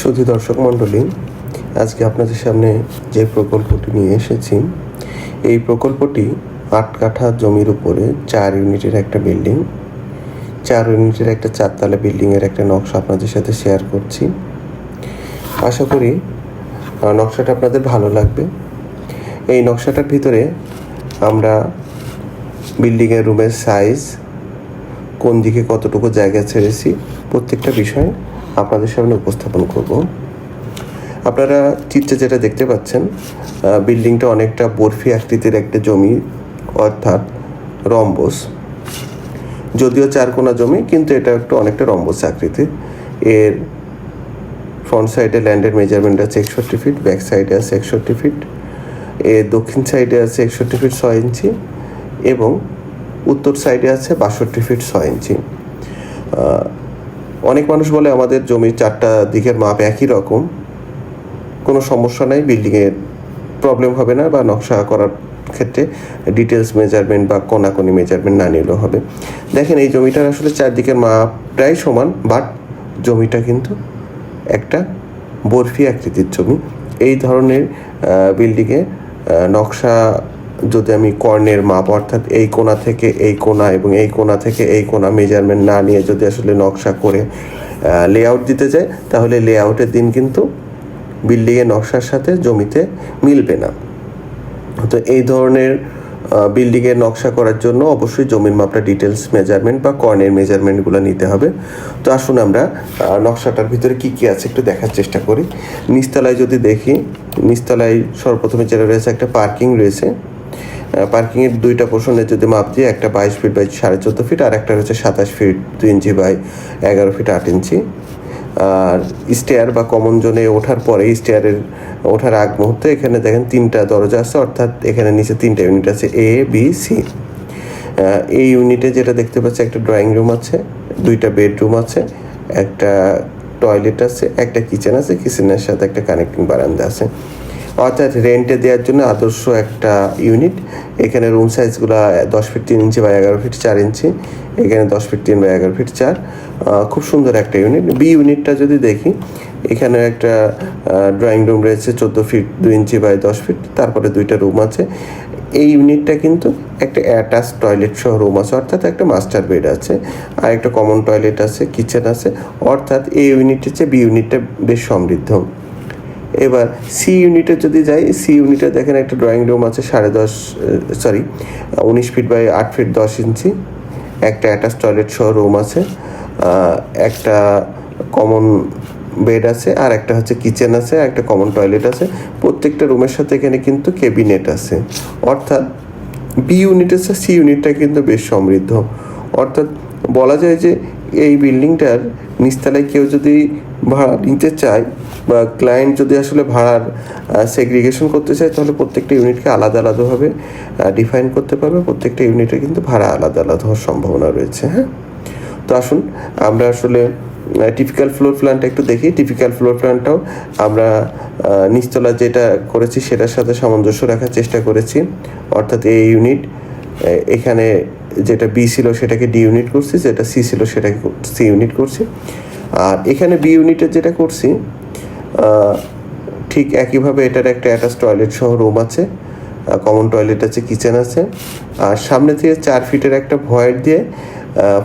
শুধু দর্শক মণ্ডলী, আজকে আপনাদের সামনে যে প্রকল্পটি নিয়ে এসেছি, এই প্রকল্পটি আট কাঠা জমির উপরে চার ইউনিটের একটা বিল্ডিং, চার ইউনিটের একটা চারতলা বিল্ডিংয়ের একটা নকশা আপনাদের সাথে শেয়ার করছি। আশা করি নকশাটা আপনাদের ভালো লাগবে। এই নকশাটার ভিতরে আমরা বিল্ডিংয়ের রুমের সাইজ কোন দিকে কতটুকু জায়গা ছেড়েছি, প্রত্যেকটা বিষয় আপনাদের সামনে উপস্থাপন করব। আপনারা চিত্রে যেটা দেখতে পাচ্ছেন বিল্ডিংটা অনেকটা বরফি আকৃতির একটা জমি, অর্থাৎ রম্বস। যদিও চারকোনা জমি, কিন্তু এটা একটু অনেকটা রম্বস আকৃতির। এর ফ্রন্ট সাইডে ল্যান্ডের মেজারমেন্ট আছে একষট্টি ফিট ব্যাক সাইডে আছে একষট্টি ফিট এর দক্ষিণ সাইডে আছে একষট্টি ফিট ছয় ইঞ্চি এবং উত্তর সাইডে আছে বাষট্টি ফিট ছয় ইঞ্চি। অনেক মানুষ বলে আমাদের জমির চারটা দিকের মাপ একই রকম। কোনো সমস্যা নাই বিল্ডিংয়ের প্রবলেম হবে না বা নকশা করার ক্ষেত্রে ডিটেলস মেজারমেন্ট বা কোনাকোনি মেজারমেন্ট না নিলেও হবে। দেখেন এই জমিটার আসলে চারদিকের মাপ প্রায় সমান বাট জমিটা কিন্তু একটা বরফি আকৃতির জমি। এই ধরনের বিল্ডিংয়ে নকশা যদি আমি কর্ণের মাপ, অর্থাৎ এই কোণা থেকে এই কোণা এবং এই কোণা থেকে এই কোণা মেজারমেন্ট না নিয়ে যদি আসলে নকশা করে লেআউট দিতে যায় তাহলে লেআউটের দিন কিন্তু বিল্ডিংয়ের নকশার সাথে জমিতে মিলবে না। তো এই ধরনের বিল্ডিংয়ের নকশা করার জন্য অবশ্যই জমির মাপটা ডিটেলস মেজারমেন্ট বা কর্নের মেজারমেন্টগুলো নিতে হবে। তো আসুন আমরা নকশাটার ভিতরে কি কি আছে একটু দেখার চেষ্টা করি। নিচতলায় যদি দেখি, নিচতলায় সর্বপ্রথমে যেটা রয়েছে একটা পার্কিং রয়েছে। পার্কিংয়ের দুইটা পোর্শনের যদি মাপ দিয়ে একটা বাইশ ফিট বাই সাড়ে চোদ্দ ফিট আর একটা রয়েছে সাতাশ ফিট দুই ইঞ্চি বাই এগারো ফিট আট ইঞ্চি আর স্টেয়ার বা কমন জোনে ওঠার পরে স্টেয়ারের ওঠার আগ মুহূর্তে এখানে দেখেন তিনটা দরজা আছে, অর্থাৎ এখানে নিচে তিনটা ইউনিট আছে এ বি সি এই ইউনিটে যেটা দেখতে পাচ্ছি, একটা ড্রয়িং রুম আছে, দুইটা বেডরুম আছে, একটা টয়লেট আছে, একটা কিচেন আছে কিচেনের সাথে একটা কানেক্টিং বারান্দা আছে। অর্থাৎ রেন্টে দেওয়ার জন্য আদর্শ একটা ইউনিট এখানে রুম সাইজগুলো দশ ফিট তিন ইঞ্চি বা এগারো ফিট চার ইঞ্চি এখানে দশ ফিট তিন বা এগারো ফিট চার। খুব সুন্দর একটা ইউনিট বি ইউনিটটা যদি দেখি, এখানে একটা ড্রয়িং রুম রয়েছে চোদ্দ ফিট দুই ইঞ্চি বাই দশ ফিট তারপরে দুইটা রুম আছে। এই ইউনিটটা কিন্তু একটা অ্যাটাচ টয়লেট সহ রুম আছে। অর্থাৎ একটা মাস্টার বেড আছে। আর একটা কমন টয়লেট আছে কিচেন আছে। অর্থাৎ এই ইউনিটের চেয়ে বি ইউনিটটা বেশ সমৃদ্ধ। এবার সি ইউনিটে যদি যাই সি ইউনিটে দেখেন একটা ড্রয়িং রুম আছে সাড়ে দশ সরি উনিশ ফিট বাই আট ফিট দশ ইঞ্চি। একটা অ্যাটাচ টয়লেট সহ রুম আছে। একটা কমন বেড আছে আর একটা হচ্ছে কিচেন আছে একটা কমন টয়লেট আছে। প্রত্যেকটা রুমের সাথে এখানে কিন্তু কেবিনেট আছে। অর্থাৎ বি ইউনিটের চেয়ে সি ইউনিটটা কিন্তু বেশ সমৃদ্ধ। অর্থাৎ বলা যায় যে এই বিল্ডিংটার নিচতলায় কেউ যদি ভাড়া নিতে চায় বা ক্লায়েন্ট যদি আসলে ভাড়ার সেগ্রিগেশন করতে চায়, তাহলে প্রত্যেকটা ইউনিটকে আলাদা আলাদাভাবে ডিফাইন করতে পারবে। প্রত্যেকটা ইউনিটে কিন্তু ভাড়া আলাদা আলাদা হওয়ার সম্ভাবনা রয়েছে হ্যাঁ? তো আসুন, আমরা আসলে টিপিক্যাল ফ্লোর প্ল্যানটা একটু দেখি। টিপিক্যাল ফ্লোর প্ল্যানটাও আমরা নিচতলা যেটা করেছি, সেটার সাথে সামঞ্জস্য রাখার চেষ্টা করেছি। অর্থাৎ এই ইউনিট এখানে যেটা বি ছিল সেটাকে ডি ইউনিট করছি, যেটা সি ছিল সেটাকে সি ইউনিট করছি। আর এখানে বি ইউনিটের যেটা করছি ঠিক একইভাবে এটার একটা অ্যাটাচ টয়লেট সহ রুম আছে কমন টয়লেট আছে কিচেন আছে। আর সামনে থেকে চার ফিটের একটা ভয়েড দিয়ে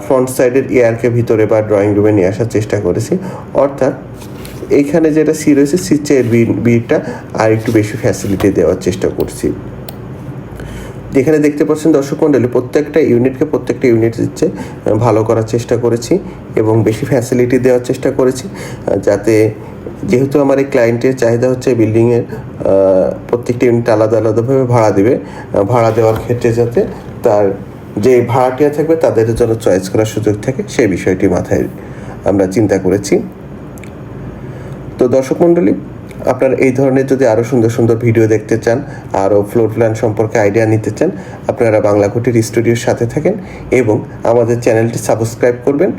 ফ্রন্ট সাইডের এয়ারকে ভিতরে বা ড্রয়িং রুমে নিয়ে আসার চেষ্টা করেছি। অর্থাৎ এইখানে যেটা সি রয়েছে সি চেয়ে বিটা আর একটু বেশি ফ্যাসিলিটি দেওয়ার চেষ্টা করছি। যেখানে দেখতে পাচ্ছেন দর্শক মণ্ডলী প্রত্যেকটা ইউনিটকে প্রত্যেকটা ইউনিট দিচ্ছে ভালো করার চেষ্টা করেছি এবং বেশি ফ্যাসিলিটি দেওয়ার চেষ্টা করেছি যাতে যেহেতু আমার এই ক্লায়েন্টের চাহিদা হচ্ছে বিল্ডিংয়ের প্রত্যেকটা ইউনিট আলাদা আলাদাভাবে ভাড়া দেবে ভাড়া দেওয়ার ক্ষেত্রে যাতে তার যে ভাড়াটিয়া থাকবে তাদের জন্য চয়েস করার সুযোগ থাকে, সেই বিষয়টি মাথায় আমরা চিন্তা করেছি। তো দর্শক মণ্ডলী আপনারা এই ধরনের যদি আরও সুন্দর সুন্দর ভিডিও দেখতে চান আরও ফ্লোর প্ল্যান সম্পর্কে আইডিয়া নিতে চান, আপনারা বাংলা কুটির স্টুডিওর সাথে থাকেন এবং আমাদের চ্যানেলটি সাবস্ক্রাইব করবেন।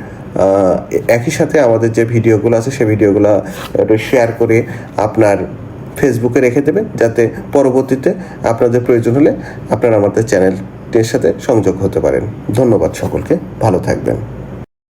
একই সাথে আমাদের যে ভিডিওগুলো আছে, সেই ভিডিওগুলো শেয়ার করে আপনার ফেসবুকে রেখে দেবেন, যাতে পরবর্তীতে আপনাদের প্রয়োজন হলে আপনারা আমাদের চ্যানেলটির সাথে সংযোগ হতে পারেন। ধন্যবাদ সকলকে, ভালো থাকবেন।